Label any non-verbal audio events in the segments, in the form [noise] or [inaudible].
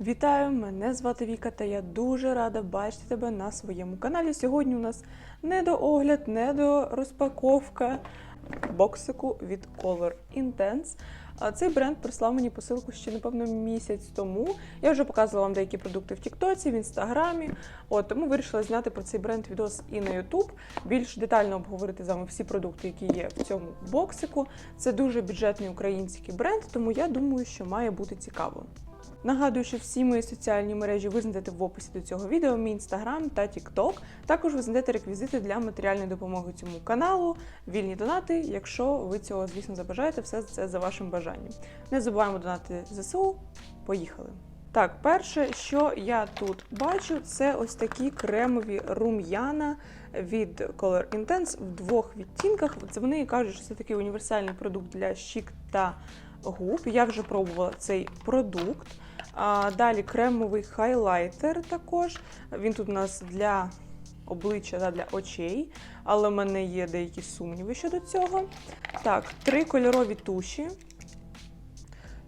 Вітаю! Мене звати Віка, та я дуже рада бачити тебе на своєму каналі. Сьогодні у нас не до огляд, не до розпаковка боксику від Color Intense. Цей бренд прислав мені посилку ще, напевно, місяць тому. Я вже показувала вам деякі продукти в Тіктоці, в Інстаграмі. От тому вирішила зняти про цей бренд відос і на Ютуб. Більш детально обговорити з вами всі продукти, які є в цьому боксику. Це дуже бюджетний український бренд, тому я думаю, що має бути цікаво. Нагадую, що всі мої соціальні мережі ви знайдете в описі до цього відео, мій інстаграм та тікток. Також ви знайдете реквізити для матеріальної допомоги цьому каналу, вільні донати, якщо ви цього, звісно, забажаєте, все це за вашим бажанням. Не забуваємо донати ЗСУ. Поїхали! Так, перше, що я тут бачу, це ось такі кремові рум'яна від Color Intense в двох відтінках. Це вони кажуть, що це такий універсальний продукт для щік та губ. Я вже пробувала цей продукт. А, далі кремовий хайлайтер також. Він тут у нас для обличчя та для очей, але в мене є деякі сумніви щодо цього. Так, три кольорові туші.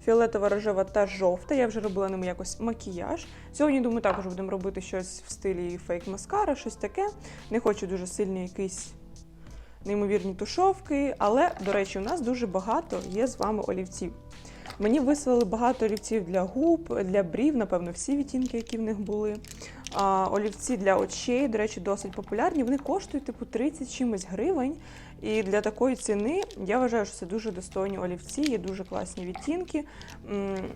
Фіолетова, рожева та жовта. Я вже робила ними якось макіяж. Сьогодні, думаю, також будемо робити щось в стилі фейк маскара, щось таке. Не хочу дуже сильні якісь неймовірні тушовки, але, до речі, у нас дуже багато є з вами олівців. Мені вислали багато олівців для губ, для брів, напевно, всі відтінки, які в них були. А, олівці для очей, до речі, досить популярні. Вони коштують типу 30 чимось гривень. І для такої ціни я вважаю, що це дуже достойні олівці, є дуже класні відтінки,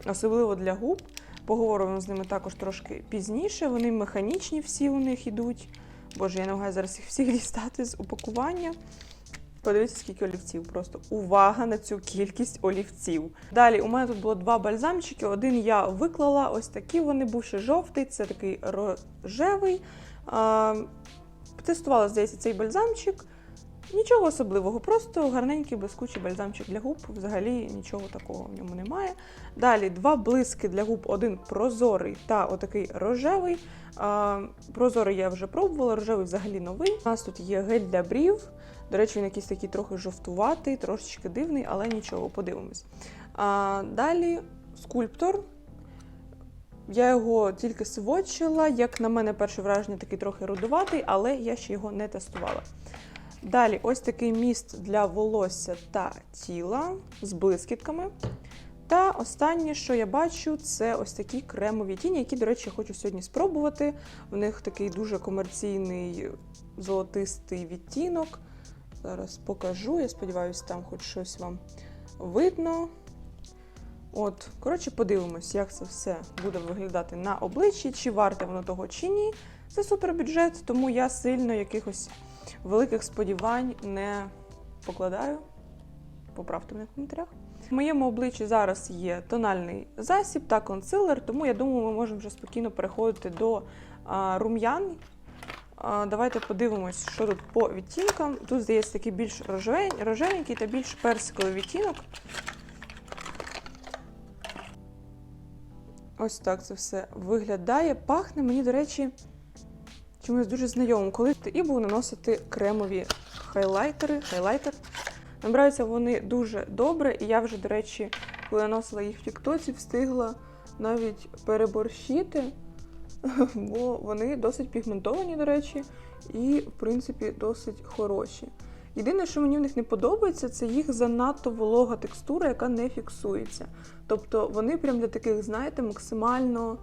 особливо для губ. Поговоримо з ними також трошки пізніше. Вони механічні всі у них ідуть. Боже, я намагаюся зараз їх всіх [laughs] дістати з упакування. Подивіться, скільки олівців. Просто увага на цю кількість олівців. Далі у мене тут було два бальзамчики. Один я виклала, ось такі вони був ще жовтий, це такий рожевий. Тестувала, здається, цей бальзамчик. Нічого особливого, просто гарненький блискучий бальзамчик для губ. Взагалі нічого такого в ньому немає. Далі два блиски для губ: один прозорий та отакий рожевий. Прозорий я вже пробувала, рожевий взагалі новий. У нас тут є гель для брів. До речі, він якийсь такий трохи жовтуватий, трошечки дивний, але нічого, подивимось. А, далі скульптор. Я його тільки сводчила. Як на мене, перше враження такий трохи рудуватий, але я ще його не тестувала. Далі, ось такий міст для волосся та тіла з блискітками. Та останнє, що я бачу, це ось такі кремові тіні, які, до речі, я хочу сьогодні спробувати. В них такий дуже комерційний золотистий відтінок. Зараз покажу, я сподіваюся, там хоч щось вам видно. От, коротше, подивимось, як це все буде виглядати на обличчі, чи варте воно того, чи ні. Це супербюджет, тому я сильно якихось великих сподівань не покладаю. Поправте мене в коментарях. В моєму обличчі зараз є тональний засіб та консилер, тому я думаю, ми можемо вже спокійно переходити до рум'ян. Давайте подивимось, що тут по відтінкам. Тут, здається, такий більш рожевенький та більш персиковий відтінок. Ось так це все виглядає. Пахне мені, до речі, чимось дуже знайомим. Коли і буду наносити кремові хайлайтери. Хайлайтер. Набираються вони дуже добре, і я вже, до речі, коли наносила їх в Тіктоці, встигла навіть переборщити, [laughs] бо вони досить пігментовані, до речі, і, в принципі, досить хороші. Єдине, що мені в них не подобається, це їх занадто волога текстура, яка не фіксується. Тобто вони прям для таких, знаєте, максимально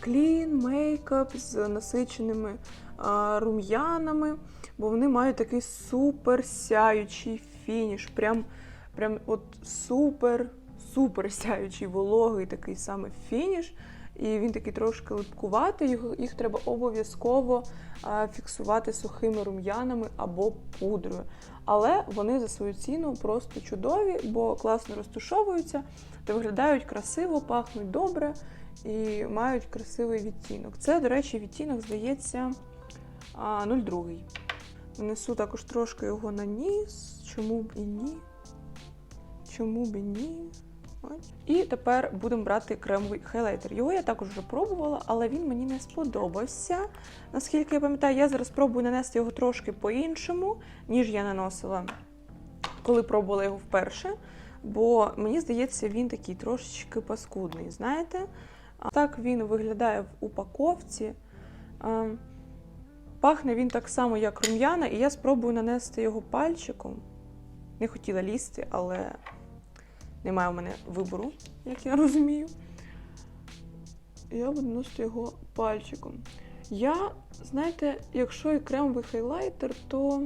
клін, мейкап з насиченими рум'янами, бо вони мають такий супер сяючий фініш. Прям, прям от супер, супер сяючий вологий такий саме фініш. І він такий трошки липкуватий, їх, треба обов'язково фіксувати сухими рум'янами або пудрою. Але вони за свою ціну просто чудові, бо класно розтушовуються та виглядають красиво, пахнуть добре і мають красивий відтінок. Це, до речі, відтінок, здається, 02. Нанесу також трошки його на ніс. Чому б і ні? Чому б і ні? І тепер будемо брати кремовий хайлайтер. Його я також вже пробувала, але він мені не сподобався. Наскільки я пам'ятаю, я зараз спробую нанести його трошки по-іншому, ніж я наносила, коли пробувала його вперше. Бо мені здається, він такий трошечки паскудний. Знаєте? Так він виглядає в упаковці. Пахне він так само, як рум'яна, і я спробую нанести його пальчиком. Не хотіла лізти, але немає в мене вибору, як я розумію. Я буду наносити його пальчиком. Я, знаєте, якщо і кремовий хайлайтер, то.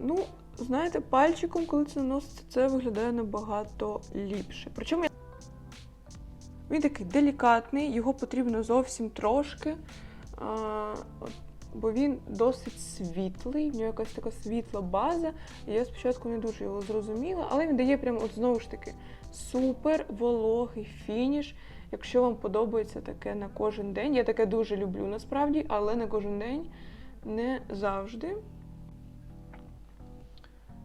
Ну, знаєте, пальчиком, коли це наноситься, це виглядає набагато ліпше. Причому я- він такий делікатний, його потрібно зовсім трошки. А, от, бо він досить світлий, в нього якась така світла база. І я спочатку не дуже його зрозуміла, але він дає прямо от знову ж таки супер вологий фініш. Якщо вам подобається таке на кожен день, я таке дуже люблю насправді, але на кожен день не завжди.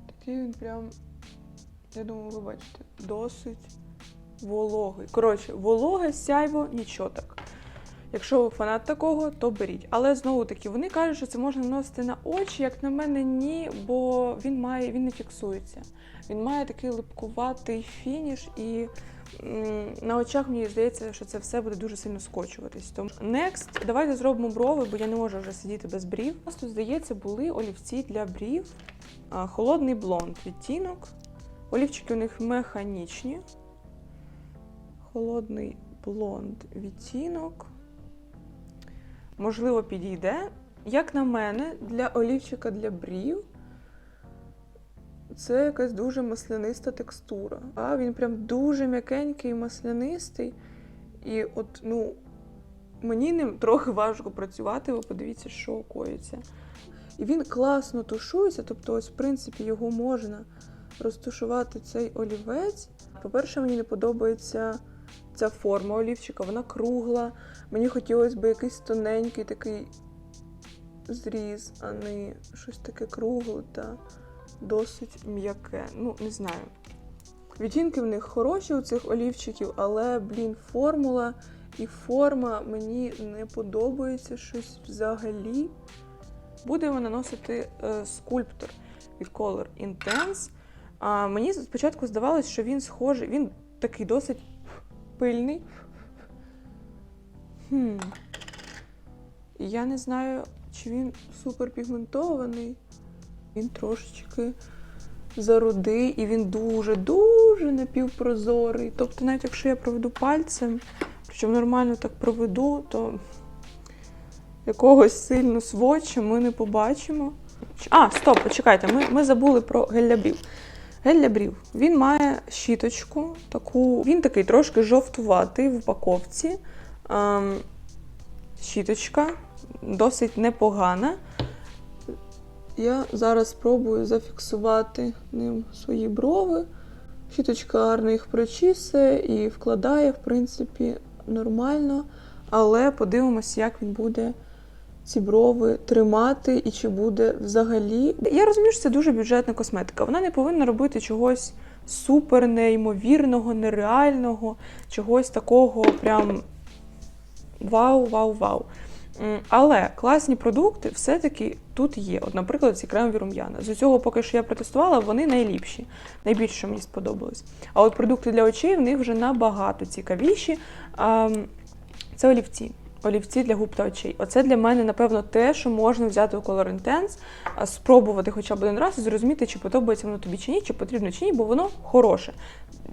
Такий він прям, я думаю, ви бачите, досить вологий. Коротше, вологе сяйво, нічого так. Якщо ви фанат такого, то беріть. Але знову таки вони кажуть, що це можна наносити на очі. Як на мене, ні, бо він має, він не фіксується. Він має такий липкуватий фініш, і на очах мені здається, що це все буде дуже сильно скочуватись. Тому next, давайте зробимо брови, бо я не можу вже сидіти без брів. У нас тут, здається, були олівці для брів. Холодний блонд відтінок. Олівчики у них механічні. Холодний блонд відтінок. Можливо, підійде. Як на мене, для олівчика для брів це якась дуже масляниста текстура. А він прям дуже м'якенький маслянистий. І от, ну, мені ним трохи важко працювати, ви подивіться, що коїться. І він класно тушується, тобто, ось, в принципі, його можна розтушувати цей олівець. По-перше, мені не подобається ця форма олівчика, вона кругла. Мені хотілося б якийсь тоненький такий зріз, а не щось таке кругле та досить м'яке. Ну, не знаю. Відтінки в них хороші у цих олівчиків, але, блін, формула і форма мені не подобається щось взагалі. Будемо наносити е, скульптор від Color Intense. А, мені спочатку здавалось, що він схожий, він такий досить пильний. Хм. Я не знаю, чи він суперпігментований. Він трошечки зарудий і він дуже-дуже напівпрозорий. Тобто, навіть якщо я проведу пальцем, причому нормально так проведу, то якогось сильно сводча ми не побачимо. А, стоп, почекайте, ми, ми забули про гель для брів. Гель для брів. Він має щіточку, таку. Він такий трошки жовтуватий в упаковці. Ем, щіточка досить непогана. Я зараз спробую зафіксувати ним свої брови. Щіточка гарно їх прочісує і вкладає, в принципі, нормально. Але подивимося, як він буде ці брови тримати і чи буде взагалі. Я розумію, що це дуже бюджетна косметика. Вона не повинна робити чогось супер неймовірного, нереального, чогось такого прям вау, вау, вау. Але класні продукти все-таки тут є. От, наприклад, ці кремові рум'яна. З усього, поки що я протестувала, вони найліпші, найбільше мені сподобалось. А от продукти для очей в них вже набагато цікавіші. Це олівці. Олівці для губ та очей. Оце для мене, напевно, те, що можна взяти у Color Intense, спробувати хоча б один раз і зрозуміти, чи подобається воно тобі чи ні, чи потрібно чи ні, бо воно хороше.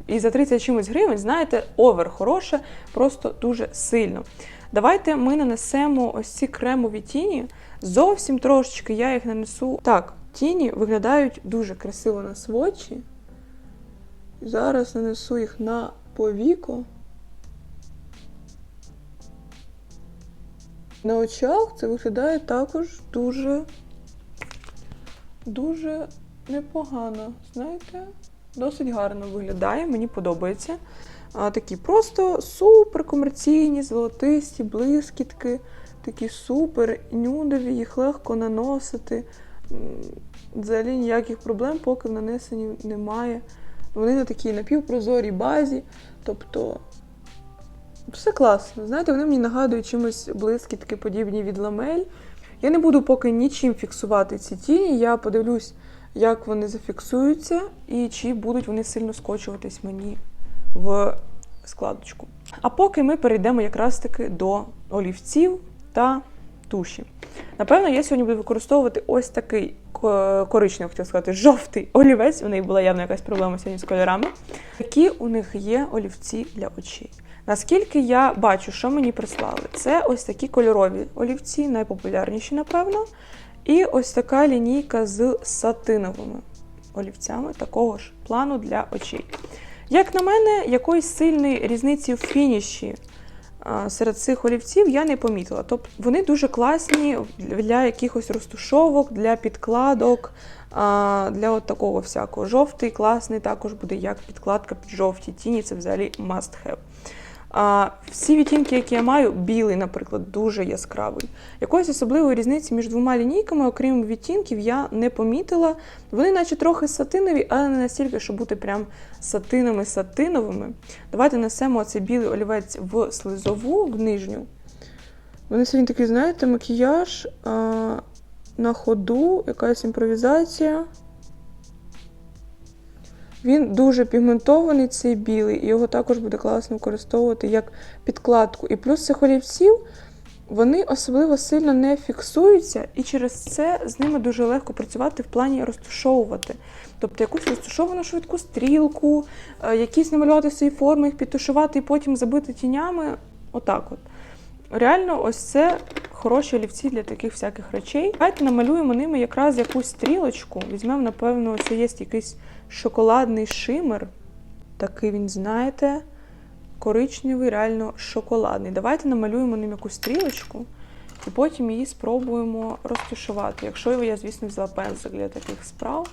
І за 30 чимось гривень, знаєте, овер хороше, просто дуже сильно. Давайте ми нанесемо ось ці кремові тіні. Зовсім трошечки я їх нанесу. Так, тіні виглядають дуже красиво на сводчі. Зараз нанесу їх на повіку. На очах це виглядає також дуже, дуже непогано. Знаєте, досить гарно виглядає, мені подобається. А, такі просто супер комерційні, золотисті блискітки, такі супер нюдові, їх легко наносити. Взагалі ніяких проблем, поки в нанесенні немає. Вони на такій напівпрозорій базі, тобто все класно. Знаєте, вони мені нагадують чимось блискітки подібні від ламель. Я не буду поки нічим фіксувати ці тіні. Я подивлюсь, як вони зафіксуються і чи будуть вони сильно скочуватись мені в складочку. А поки ми перейдемо якраз таки до олівців та туші. Напевно, я сьогодні буду використовувати ось такий ко- коричневий, хотів сказати, жовтий олівець. У неї була явно якась проблема сьогодні з кольорами. Які у них є олівці для очей. Наскільки я бачу, що мені прислали, це ось такі кольорові олівці, найпопулярніші, напевно. І ось така лінійка з сатиновими олівцями такого ж плану для очей. Як на мене, якоїсь сильної різниці в фініші серед цих олівців я не помітила. Тобто вони дуже класні для якихось розтушовок, для підкладок, для от такого всякого. Жовтий класний також буде як підкладка під жовті тіні, це взагалі must have. А, всі відтінки, які я маю, білий, наприклад, дуже яскравий. Якоїсь особливої різниці між двома лінійками, окрім відтінків, я не помітила. Вони, наче трохи сатинові, але не настільки, щоб бути прям сатинами-сатиновими. Давайте несемо цей білий олівець в слизову, в нижню. Вони сьогодні такий, знаєте, макіяж а, на ходу, якась імпровізація. Він дуже пігментований, цей білий, і його також буде класно використовувати як підкладку. І плюс цих олівців вони особливо сильно не фіксуються, і через це з ними дуже легко працювати в плані розтушовувати. Тобто якусь розтушовану швидку стрілку, е, якісь намалювати свої форми, їх підтушувати і потім забити тінями. Отак от. Реально, ось це хороші олівці для таких всяких речей. Давайте намалюємо ними якраз якусь стрілочку. Візьмемо, напевно, це є якийсь шоколадний шимер. Такий він, знаєте, коричневий, реально шоколадний. Давайте намалюємо ним якусь стрілочку і потім її спробуємо розташувати. Якщо я, звісно, взяла пензлик для таких справ.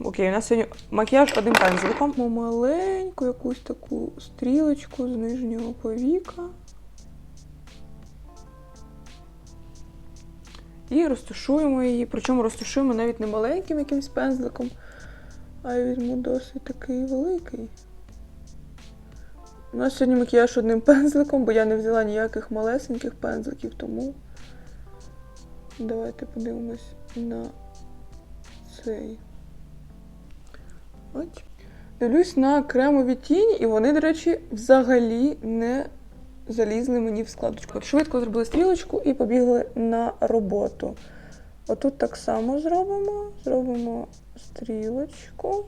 Окей, у нас сьогодні макіяж одним пензликом. Маленьку якусь таку стрілочку з нижнього повіка. І розташуємо її. Причому розташуємо навіть не маленьким якимсь пензликом, а візьму досить такий великий. У нас сьогодні макіяж одним [laughs] пензликом, бо я не взяла ніяких малесеньких пензликів, тому давайте подивимось на цей. От. Дивлюсь на кремові тіні, і вони, до речі, взагалі не залізли мені в складочку. Швидко зробили стрілочку і побігли на роботу. Отут так само зробимо. Зробимо стрілочку.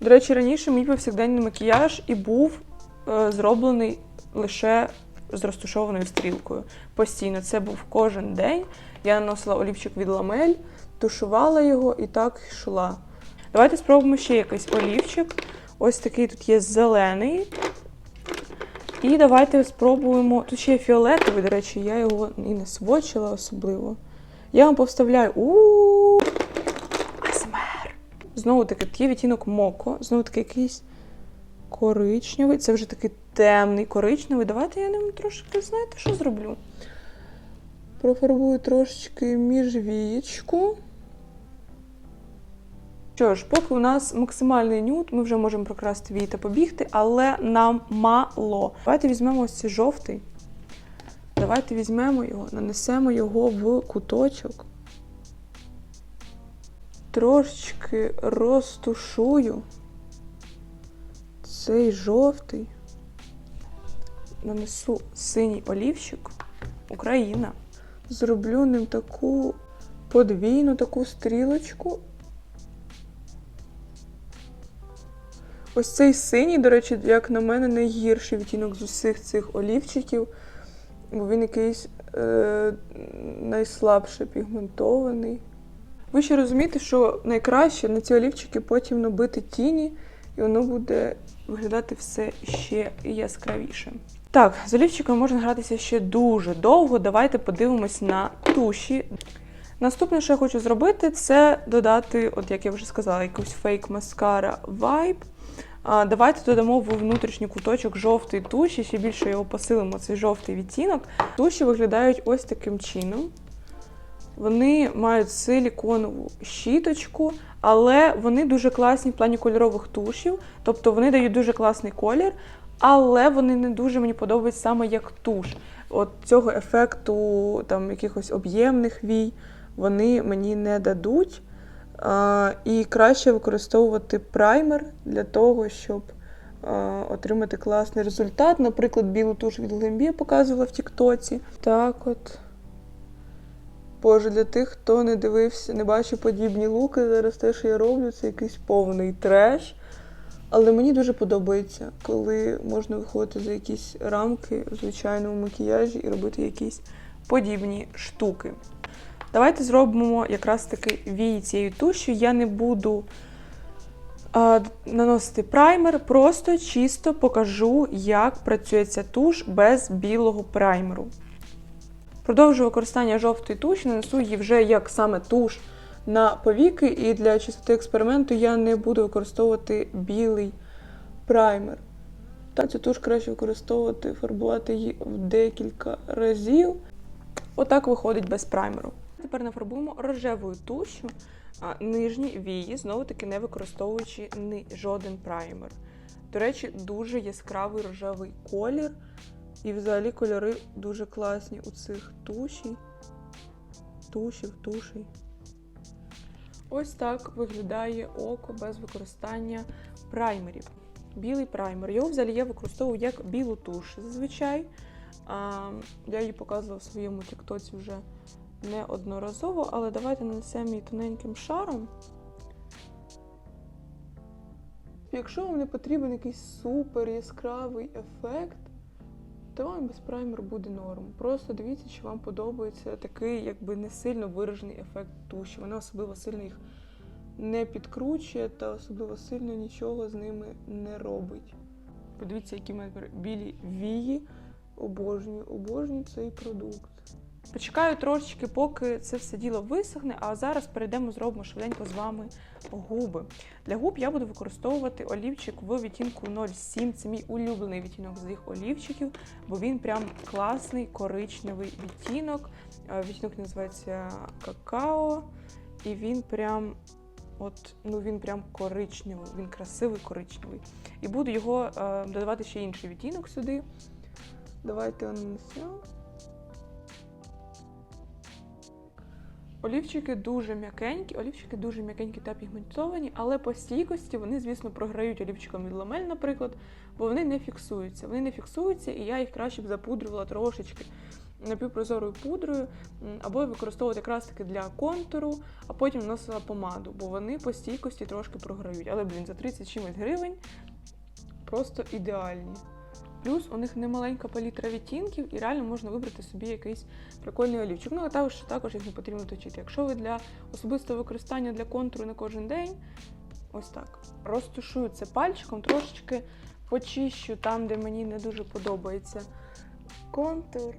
До речі, раніше мій повсякденний макіяж і був е, зроблений лише з розташованою стрілкою. Постійно це був кожен день. Я наносила олівчик від ламель, тушувала його і так йшла. Давайте спробуємо ще якийсь олівчик. Ось такий тут є зелений. І давайте спробуємо. Тут ще є фіолетовий, до речі, я його і не свочила особливо. Я вам повставляю. У-у-у! АСМР. Знову таки, є відтінок моко, знову таки якийсь коричневий. Це вже такий темний коричневий. Давайте я ним трошки, знаєте, що зроблю? Профарбую трошечки міжвієчку. Що ж, поки у нас максимальний нюд, ми вже можемо прокрасти вії та побігти, але нам мало. Давайте візьмемо ось цей жовтий. Давайте візьмемо його, нанесемо його в куточок. Трошечки розтушую цей жовтий. Нанесу синій олівчик. Україна. Зроблю ним таку подвійну таку стрілочку. Ось цей синій, до речі, як на мене, найгірший відтінок з усіх цих олівчиків, бо він якийсь е, найслабше пігментований. Ви ще розумієте, що найкраще на ці олівчики потім набити тіні, і воно буде виглядати все ще яскравіше. Так, з олівчиком можна гратися ще дуже довго. Давайте подивимось на туші. Наступне, що я хочу зробити, це додати, от як я вже сказала, якусь фейк маскара Vibe. Давайте додамо в внутрішній куточок жовтий туш, і ще більше його посилимо, цей жовтий відтінок. Туші виглядають ось таким чином. Вони мають силіконову щіточку, але вони дуже класні в плані кольорових тушів, тобто вони дають дуже класний колір, але вони не дуже мені подобаються саме як туш. От цього ефекту там якихось об'ємних вій вони мені не дадуть. І краще використовувати праймер для того, щоб отримати класний результат. Наприклад, білу туш від Глембі я показувала в Тіктоці. Так от. Боже, для тих, хто не дивився, не бачив подібні луки, зараз те, що я роблю, це якийсь повний треш. Але мені дуже подобається, коли можна виходити за якісь рамки в звичайному макіяжі і робити якісь подібні штуки. Давайте зробимо якраз таки вії цією тушю. Я не буду а, наносити праймер, просто чисто покажу, як працює ця туш без білого праймеру. Продовжую використання жовтої туші, нанесу її вже як саме туш на повіки, і для чистоти експерименту я не буду використовувати білий праймер. Та цю туш краще використовувати, фарбувати її в декілька разів. Отак виходить без праймеру. Тепер нафарбуємо рожевою тушю а, нижні вії, знову таки не використовуючи ни жоден праймер. До речі, дуже яскравий рожевий колір. І взагалі кольори дуже класні у цих туші. Тушів, тушей. Ось так виглядає око без використання праймерів. Білий праймер. Його взагалі я використовую як білу туш зазвичай. Я її показувала в своєму тіктоці вже неодноразово, але давайте нанесемо її тоненьким шаром. Якщо вам не потрібен якийсь супер яскравий ефект, то вам без праймеру буде норм. Просто дивіться, чи вам подобається такий, якби не сильно виражений ефект туші. Вона особливо сильно їх не підкручує та особливо сильно нічого з ними не робить. Подивіться, які мене білі вії. Обожнюю, обожнюю цей продукт. Почекаю трошечки, поки це все діло висохне, а зараз перейдемо, зробимо швиденько з вами губи. Для губ я буду використовувати олівчик в відтінку 07. Це мій улюблений відтінок з їх олівчиків, бо він прям класний коричневий відтінок. Е, Відтінок називається какао, і він прям. От, ну він прям коричневий, він красивий коричневий. І буду його е, додавати ще інший відтінок сюди. Давайте нанесемо. Олівчики дуже м'якенькі, олівчики дуже м'якенькі та пігментовані, але по стійкості вони, звісно, програють олівчиком від ламель, наприклад, бо вони не фіксуються. Вони не фіксуються, і я їх краще б запудрювала трошечки напівпрозорою пудрою, або використовувати якраз таки для контуру, а потім наносила помаду, бо вони по стійкості трошки програють. Але, блін, за 30 чимось гривень просто ідеальні. Плюс у них немаленька палітра відтінків, і реально можна вибрати собі якийсь прикольний олівчик. Ну, а також, також їх не потрібно точити. Якщо ви для особистого використання для контуру на кожен день, ось так. Розтушую це пальчиком, трошечки почищу там, де мені не дуже подобається контур.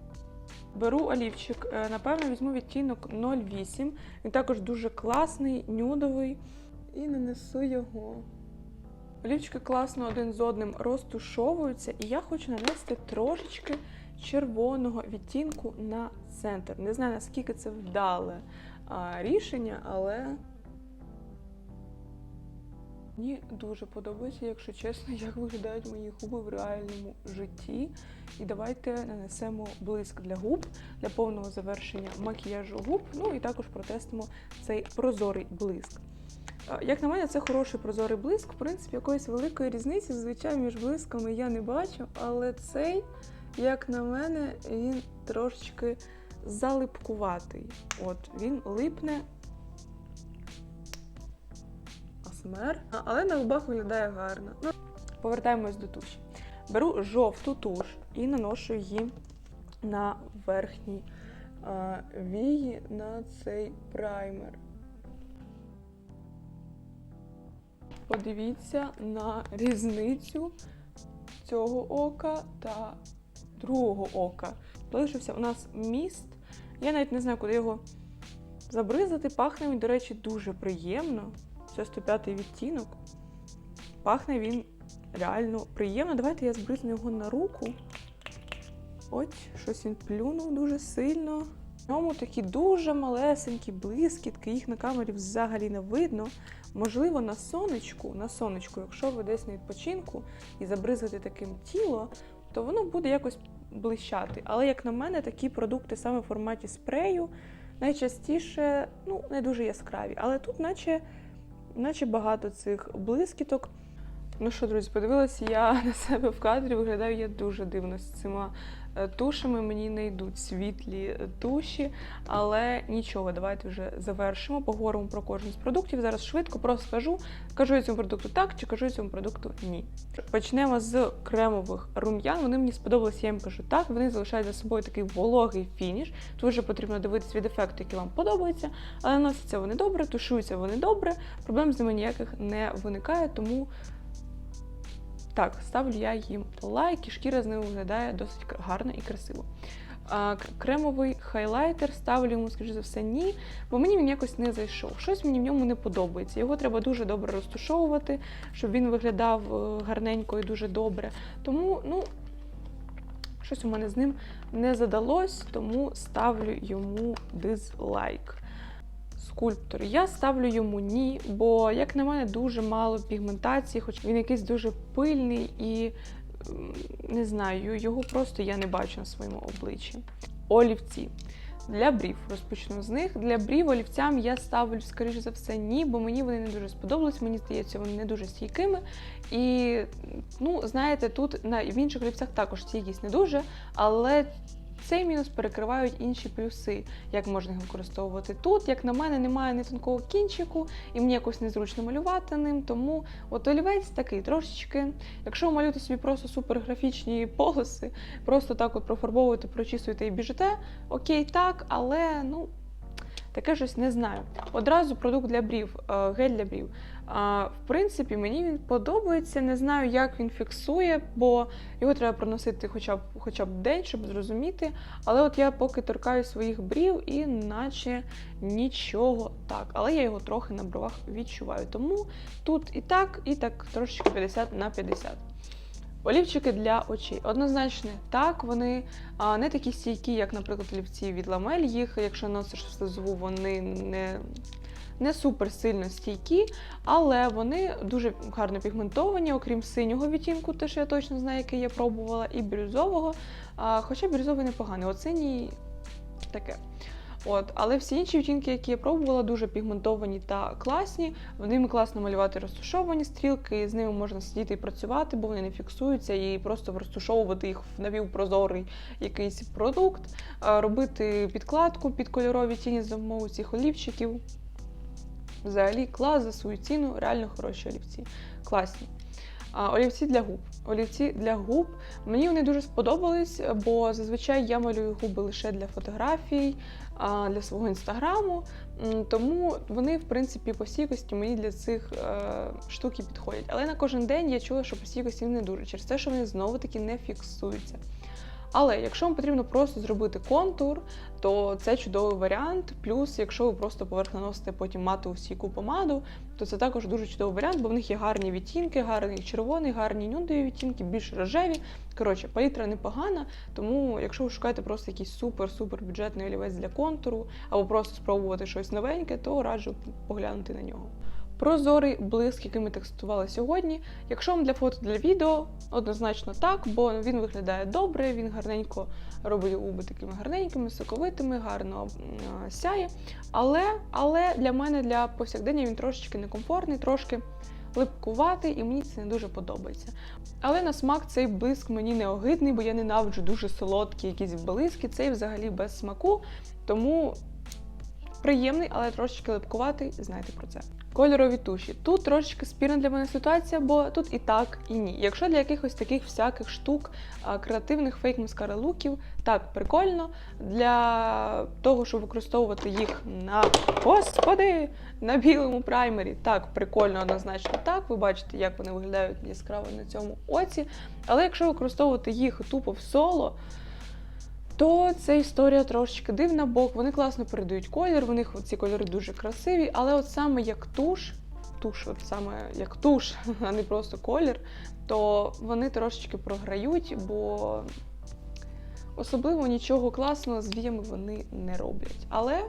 Беру олівчик, е, напевно, візьму відтінок 08. Він також дуже класний, нюдовий. І нанесу його. Олівчики класно один з одним розтушовуються, і я хочу нанести трошечки червоного відтінку на центр. Не знаю, наскільки це вдале рішення, але мені дуже подобається, якщо чесно, як виглядають мої губи в реальному житті. І давайте нанесемо блиск для губ для повного завершення макіяжу губ. Ну і також протестимо цей прозорий блиск. Як на мене, це хороший прозорий блиск. В принципі, якоїсь великої різниці зазвичай між блисками я не бачу, але цей, як на мене, він трошечки залипкуватий. От він липне. Асмер. Але на губах виглядає гарно. Ну, повертаємось до туші. Беру жовту туш і наношу її на верхній вії на цей праймер. Подивіться на різницю цього ока та другого ока. Залишився у нас міст. Я навіть не знаю, куди його забризати. Пахне він, до речі, дуже приємно. Це 105 відтінок. Пахне він реально приємно. Давайте я збризну його на руку. От, щось він плюнув дуже сильно. В ньому такі дуже малесенькі блискітки, їх на камері взагалі не видно. Можливо, на сонечку, на сонечку, якщо ви десь на відпочинку і забризати таким тіло, то воно буде якось блищати. Але, як на мене, такі продукти саме в форматі спрею найчастіше ну, не дуже яскраві. Але тут, наче наче багато цих блискіток. Ну що, друзі, подивилася я [laughs] на себе в кадрі, виглядаю я дуже дивно з цими тушами. Мені не йдуть світлі е, туші, але нічого, давайте вже завершимо. Поговоримо про кожен з продуктів. Зараз швидко просто скажу, кажу я цьому продукту так чи кажу я цьому продукту ні. Почнемо з кремових рум'ян. Вони мені сподобалися, я їм кажу так. Вони залишають за собою такий вологий фініш. Тут вже потрібно дивитися від ефекту, який вам подобається, але наносяться вони добре, тушуються вони добре. Проблем з ними ніяких не виникає, тому. Так, ставлю я їм лайк, і шкіра з ними виглядає досить гарно і красиво. А, кремовий хайлайтер ставлю йому, скоріш за все, ні, бо мені він якось не зайшов. Щось мені в ньому не подобається. Його треба дуже добре розтушовувати, щоб він виглядав е, гарненько і дуже добре. Тому, ну, щось у мене з ним не задалось, тому ставлю йому дизлайк. Скульптор. Я ставлю йому ні, бо, як на мене, дуже мало пігментації, хоч він якийсь дуже пильний і не знаю, його просто я не бачу на своєму обличчі. Олівці. Для брів розпочну з них. Для брів олівцям я ставлю, скоріше за все, ні, бо мені вони не дуже сподобались. Мені здається, вони не дуже стійкими. І, ну, знаєте, тут на в інших олівцях також стійкість не дуже, але цей мінус перекривають інші плюси, як можна їх використовувати тут. Як на мене, немає ні тонкого кінчику, і мені якось незручно малювати ним. Тому от олівець такий трошечки. Якщо малюєте собі просто суперграфічні полоси, просто так от профарбовуєте, прочісуєте і біжите, окей, так, але ну. Таке щось не знаю. Одразу продукт для брів, е, гель для брів. А, В принципі, мені він подобається. Не знаю, як він фіксує, бо його треба проносити хоча б хоча б день, щоб зрозуміти. Але от я поки торкаю своїх брів, і наче нічого так. Але я його трохи на бровах відчуваю. Тому тут і так, і так трошечки 50 на 50. Олівчики для очей. Однозначно, так, вони а, не такі стійкі, як, наприклад, олівці від ламель. Їх, якщо носиш в слизову, вони не, не супер сильно стійкі, але вони дуже гарно пігментовані, окрім синього відтінку, теж я точно знаю, який я пробувала, і бірюзового. Хоча бірюзовий непоганий, от таке. От, але всі інші відтінки, які я пробувала, дуже пігментовані та класні. Ними класно малювати розтушовані стрілки, з ними можна сидіти і працювати, бо вони не фіксуються, і просто розтушовувати їх в напівпрозорий якийсь продукт, робити підкладку під кольорові тіні за допомогою цих олівчиків. Взагалі клас за свою ціну, реально хороші олівці. Класні. А, олівці для губ. Олівці для губ. Мені вони дуже сподобались, бо зазвичай я малюю губи лише для фотографій, а, для свого інстаграму. Тому вони, в принципі, по стійкості мені для цих е, штук і підходять. Але на кожен день я чула, що по стійкості не дуже, через те, що вони знову-таки не фіксуються. Але якщо вам потрібно просто зробити контур, то це чудовий варіант. Плюс, якщо ви просто поверх наносите потім матову стійку помаду, то це також дуже чудовий варіант, бо в них є гарні відтінки, гарний червоний, гарні нюдові відтінки, більш рожеві. Коротше, палітра непогана, тому якщо ви шукаєте просто якийсь супер-супер бюджетний олівець для контуру, або просто спробувати щось новеньке, то раджу поглянути на нього. Прозорий блиск, який ми тестували сьогодні. Якщо вам для фото для відео, однозначно так, бо він виглядає добре, він гарненько робить губи такими гарненькими, соковитими, гарно м, сяє. Але, але для мене для повсякдення він трошечки некомфортний, трошки липкуватий, і мені це не дуже подобається. Але на смак цей блиск мені не огидний, бо я ненавиджу дуже солодкі якісь блиски, цей взагалі без смаку. Тому приємний, але трошечки липкуватий, знайте про це. Кольорові туші. Тут трошечки спірна для мене ситуація, бо тут і так, і ні. Якщо для якихось таких всяких штук, креативних фейк маскара луків, так, прикольно. Для того, щоб використовувати їх на господи, на білому праймері, так, прикольно, однозначно так. Ви бачите, як вони виглядають яскраво на цьому оці. Але якщо використовувати їх тупо в соло, то ця історія трошечки дивна, бо вони класно передають колір, у них ці кольори дуже красиві, але от саме як туш, туш, от саме як туш, [laughs] а не просто колір, то вони трошечки програють, бо особливо нічого класного з віями вони не роблять. Але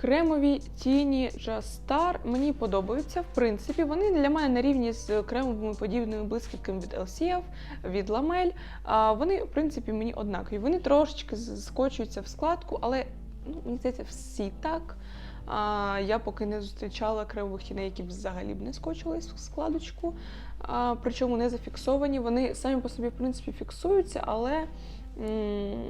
Кремові тіні Just мені подобаються. В принципі, вони для мене на рівні з кремовими подібними блискітками від LCF, від Lamel. Вони, в принципі, мені однакові. Вони трошечки скочуються в складку, але ну, мені здається, всі так. А, я поки не зустрічала кремових тіней, які б взагалі б не скочились в складочку. А, причому не зафіксовані. Вони самі по собі, в принципі, фіксуються, але м,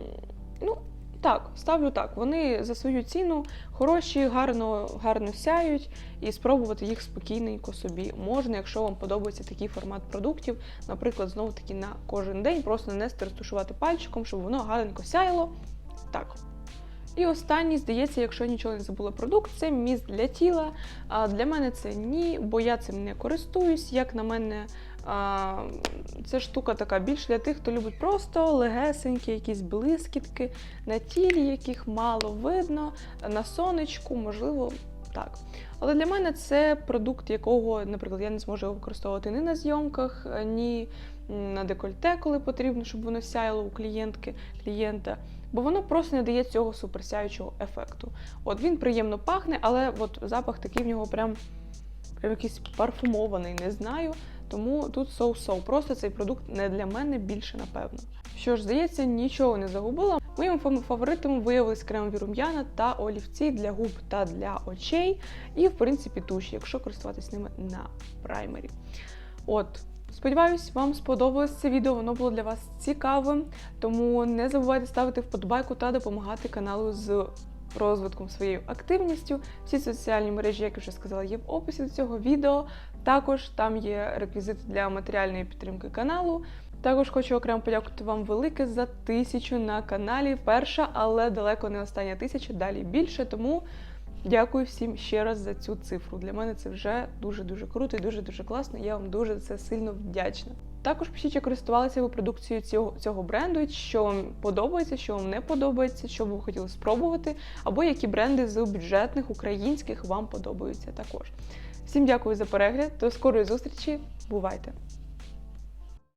ну, так, ставлю так. Вони за свою ціну хороші, гарно, гарно сяють, і спробувати їх спокійненько собі можна, якщо вам подобається такий формат продуктів. Наприклад, знову таки на кожен день просто нанести, розташувати пальчиком, щоб воно гарненько сяяло. Так. І останній, здається, якщо я нічого не забула продукт, це міст для тіла. А для мене це ні, бо я цим не користуюсь. Як на мене, це штука така більш для тих, хто любить просто легесенькі, якісь блискітки на тілі, яких мало видно, на сонечку, можливо, так. Але для мене це продукт, якого, наприклад, я не зможу використовувати ні на зйомках, ні на декольте, коли потрібно, щоб воно сяяло у клієнтки, клієнта. Бо воно просто не дає цього суперсяючого ефекту. От він приємно пахне, але от запах такий в нього прям, прям якийсь парфумований, не знаю. Тому тут соу-соу. Просто цей продукт не для мене більше, напевно. Що ж, здається, нічого не загубила. Моїми фам- фаворитами виявились кремові рум'яна та олівці для губ та для очей. І, в принципі, туші, якщо користуватись ними на праймері. От. Сподіваюсь, вам сподобалось це відео, воно було для вас цікавим. Тому не забувайте ставити вподобайку та допомагати каналу з розвитком своєю активністю. Всі соціальні мережі, як я вже сказала, є в описі до цього відео. Також там є реквізити для матеріальної підтримки каналу. Також хочу окремо подякувати вам велике за тисячу на каналі. Перша, але далеко не остання тисяча, далі більше. Тому дякую всім ще раз за цю цифру. Для мене це вже дуже-дуже круто і дуже-дуже класно. Я вам дуже за це сильно вдячна. Також пишіть, чи користувалися ви продукцією цього, цього бренду, що вам подобається, що вам не подобається, що ви хотіли спробувати, або які бренди з бюджетних українських вам подобаються також. Всім дякую за перегляд, до скорої зустрічі, бувайте!